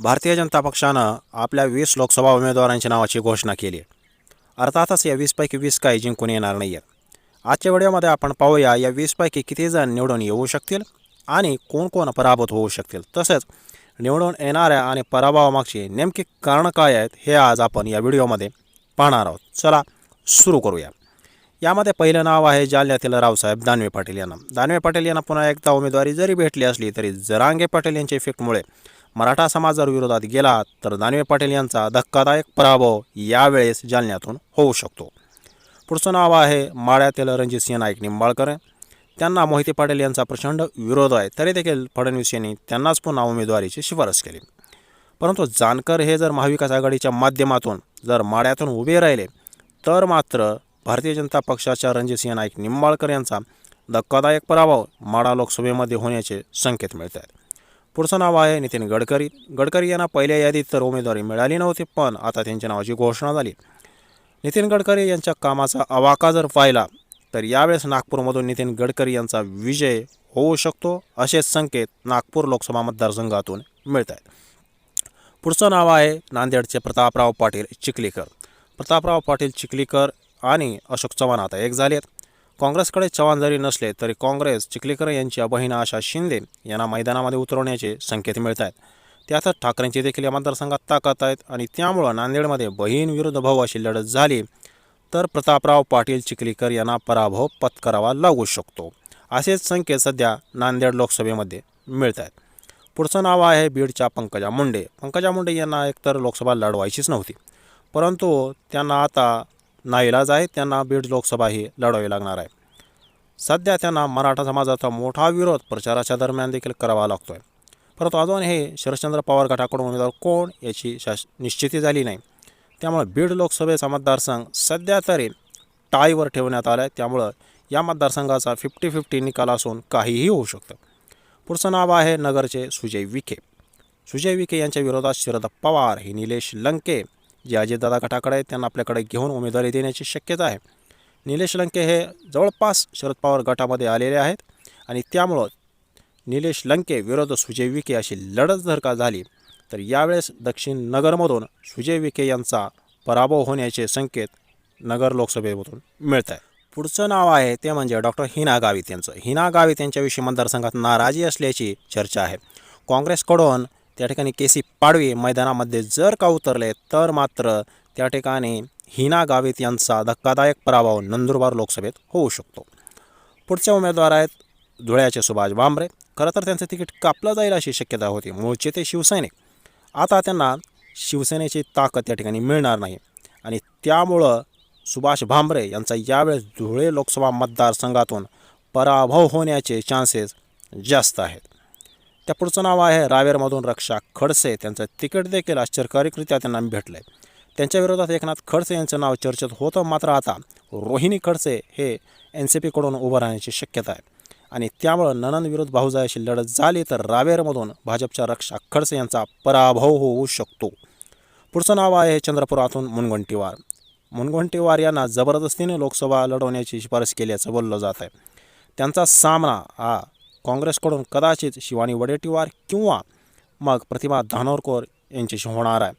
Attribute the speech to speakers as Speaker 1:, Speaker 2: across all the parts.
Speaker 1: भारतीय जनता पक्षानं आपल्या वीस लोकसभा उमेदवारांच्या नावाची घोषणा केली अर्थातच या वीसपैकी वीस काही जिंकून येणार नाही आहेत आजच्या व्हिडिओमध्ये आपण पाहूया या वीसपैकी किती जण निवडून येऊ शकतील आणि कोण कोण पराभूत होऊ शकतील. तसेच निवडून येणाऱ्या आणि पराभवामागची नेमकी कारणं काय आहेत हे आज आपण या व्हिडिओमध्ये पाहणार आहोत. चला सुरू करूया. यामध्ये पहिलं नाव आहे जालन्यातील रावसाहेब दानवे पाटील यांना. दानवे पाटील यांना पुन्हा एकदा उमेदवारी जरी भेटली असली तरी जरांगे पाटील यांच्या इफेक्टमुळे मराठा समाज जर विरोधात गेला तर दानवे पाटील यांचा धक्कादायक पराभव यावेळेस जालन्यातून होऊ शकतो. पुढचं नाव आहे माळ्यातील रणजितसिंह नाईक निंबाळकर. त्यांना मोहिते पाटील यांचा प्रचंड विरोध आहे तरी देखील फडणवीस यांनी त्यांनाच पुन्हा उमेदवारीची शिफारस केली. परंतु जानकर हे जर महाविकास आघाडीच्या माध्यमातून जर माड्यातून उभे राहिले तर मात्र भारतीय जनता पक्षाच्या रणजितसिंह नाईक निंबाळकर यांचा धक्कादायक पराभव माडा लोकसभेमध्ये होण्याचे संकेत मिळत आहेत. पुढचं नाव आहे नितीन गडकरी. गडकरी यांना पहिल्या यादीत तर उमेदवारी मिळाली नव्हती पण आता त्यांच्या नावाची घोषणा झाली. नितीन गडकरी यांच्या कामाचा अवाका जर पाहिला तर यावेळेस नागपूरमधून नितीन गडकरी यांचा विजय होऊ शकतो असे संकेत नागपूर लोकसभा मतदारसंघातून मिळत आहेत पुढचं नाव आहे नांदेडचे प्रतापराव पाटील चिखलीकर. प्रतापराव पाटील चिखलीकर आणि अशोक चव्हाण आता एक झाले आहेत काँग्रेसकडे चव्हाण जरी नसले तरी काँग्रेस चिखलीकर यांच्या बहीण आशा शिंदे यांना मैदानामध्ये उतरवण्याचे संकेत मिळत आहेत त्यातच ठाकरेंची देखील या मतदारसंघात ताकद आहेत आणि त्यामुळं नांदेडमध्ये बहीण विरुद्ध भाऊ अशी लढत झाली. तर प्रतापराव पाटील चिखलीकर यांना पराभव पत्करावा लागू शकतो. असेच संकेत सध्या नांदेड लोकसभेमध्ये मिळत आहेत पुढचं नाव आहे बीडच्या पंकजा मुंडे. पंकजा मुंडे यांना एकतर लोकसभा लढवायचीच नव्हती. परंतु त्यांना आता नाईलाज आहे त्यांना बीड लोकसभा ही लढावी लागणार आहे. सध्या त्यांना मराठा समाजाचा मोठा विरोध प्रचाराच्या दरम्यान देखील करावा लागतो आहे परंतु अजून हे शरदचंद्र पवार गटाकडून उमेदवार कोण याची शास निश्चिती झाली नाही. त्यामुळे बीड लोकसभेचा मतदारसंघ सध्या तरी टाईवर ठेवण्यात आला आहे त्यामुळं या मतदारसंघाचा फिफ्टी फिफ्टी निकाल असून काहीही होऊ शकतं. पुढचं नाव आहे नगरचे सुजय विखे. सुजय विखे यांच्या विरोधात शरद पवार हे निलेश लंके जे अजितदादा गटाकडे आहेत त्यांना आपल्याकडे घेऊन उमेदवारी देण्याची शक्यता आहे. निलेश लंके हे जवळपास शरद पवार गटामध्ये आलेले आहेत आणि त्यामुळं निलेश लंके विरोध सुजय विखे अशी लढत जर का झाली तर यावेळेस दक्षिण नगरमधून सुजय विखे यांचा पराभव होण्याचे संकेत नगर लोकसभेमधून मिळत आहे पुढचं नाव आहे ते म्हणजे डॉक्टर हिना गावित यांचं. हिना गावित यांच्याविषयी मतदारसंघात नाराजी असल्याची चर्चा आहे. काँग्रेसकडून त्या ठिकाणी के सी पाडवी मैदानामध्ये जर का उतरले तर मात्र त्या ठिकाणी हिना गावित यांचा धक्कादायक पराभव नंदुरबार लोकसभेत होऊ शकतो. पुढचे उमेदवार आहेत धुळ्याचे सुभाष भांबरे खरं तर त्यांचं तिकीट कापलं जाईल अशी शक्यता होती. मूळचे ते शिवसैनिक. आता त्यांना शिवसेनेची ताकद त्या ठिकाणी मिळणार नाही. आणि त्यामुळं सुभाष भांबरे यांचा यावेळेस धुळे लोकसभा मतदारसंघातून पराभव होण्याचे चान्सेस जास्त आहेत. त्या पुढचं नाव आहे रावेरमधून रक्षा खडसे. त्यांचं तिकीट देखील आश्चर्यकारकरित्या त्यांना भेटलं आहे त्यांच्या विरोधात एकनाथ खडसे यांचं नाव चर्चेत होतं मात्र आता रोहिणी खडसे हे एन सी पीकडून उभं राहण्याची शक्यता आहे. आणि त्यामुळं ननंद विरोध भाऊजायाशी लढत झाली तर रावेरमधून भाजपच्या रक्षा खडसे यांचा पराभव होऊ शकतो. पुढचं नाव आहे चंद्रपुरातून मुनगंटीवार. मुनगंटीवार यांना जबरदस्तीने लोकसभा लढवण्याची शिफारस केल्याचं बोललं जात आहे त्यांचा सामना हा काँग्रेसकडून कदाचित शिवानी वडेट्टीवार किंवा मग प्रतिभा धानोरकर यांच्याशी होणार आहे.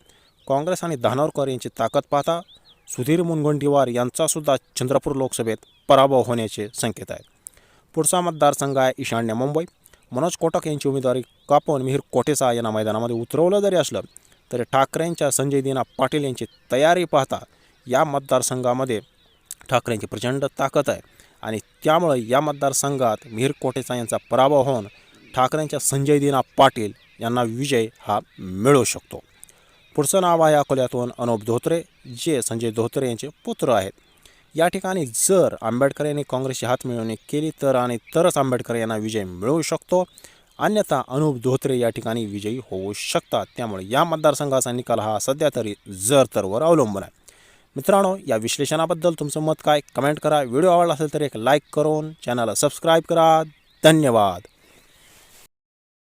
Speaker 1: काँग्रेस आणि धानोरकर यांची ताकद पाहता सुधीर मुनगंटीवार यांचासुद्धा चंद्रपूर लोकसभेत पराभव होण्याचे संकेत आहेत. पुढचा मतदारसंघ आहे ईशान्य मुंबई. मनोज कोटक यांची उमेदवारी कापून मिहीर कोटेसा यांना मैदानामध्ये उतरवलं जरी असलं तरी ठाकरेंच्या संजय दिना पाटील यांची तयारी पाहता या मतदारसंघामध्ये ठाकरेंची प्रचंड ताकद आहे. आणि त्यामुळे या मतदारसंघात मिहीर कोटेचा यांचा पराभव होऊन ठाकरेंच्या संजय दिना पाटील यांना विजय हा मिळू शकतो. पुढचं नाव आहे अकोल्यातून अनुप धोत्रे जे संजय धोत्रे यांचे पुत्र आहेत. या ठिकाणी जर आंबेडकर यांनी काँग्रेसची हातमिळवणी केली तर आणि तरच आंबेडकर यांना विजय मिळू शकतो. अन्यथा अनुप धोत्रे या ठिकाणी विजयी होऊ शकतात. त्यामुळे या मतदारसंघाचा निकाल हा सध्या तरी जर तरवर अवलंबून आहे. मित्रांनो या विश्लेषणाबद्दल तुमचं मत काय? कमेंट करा. व्हिडिओ आवडला असेल तर एक लाईक करून चॅनलला सबस्क्राईब करा. धन्यवाद.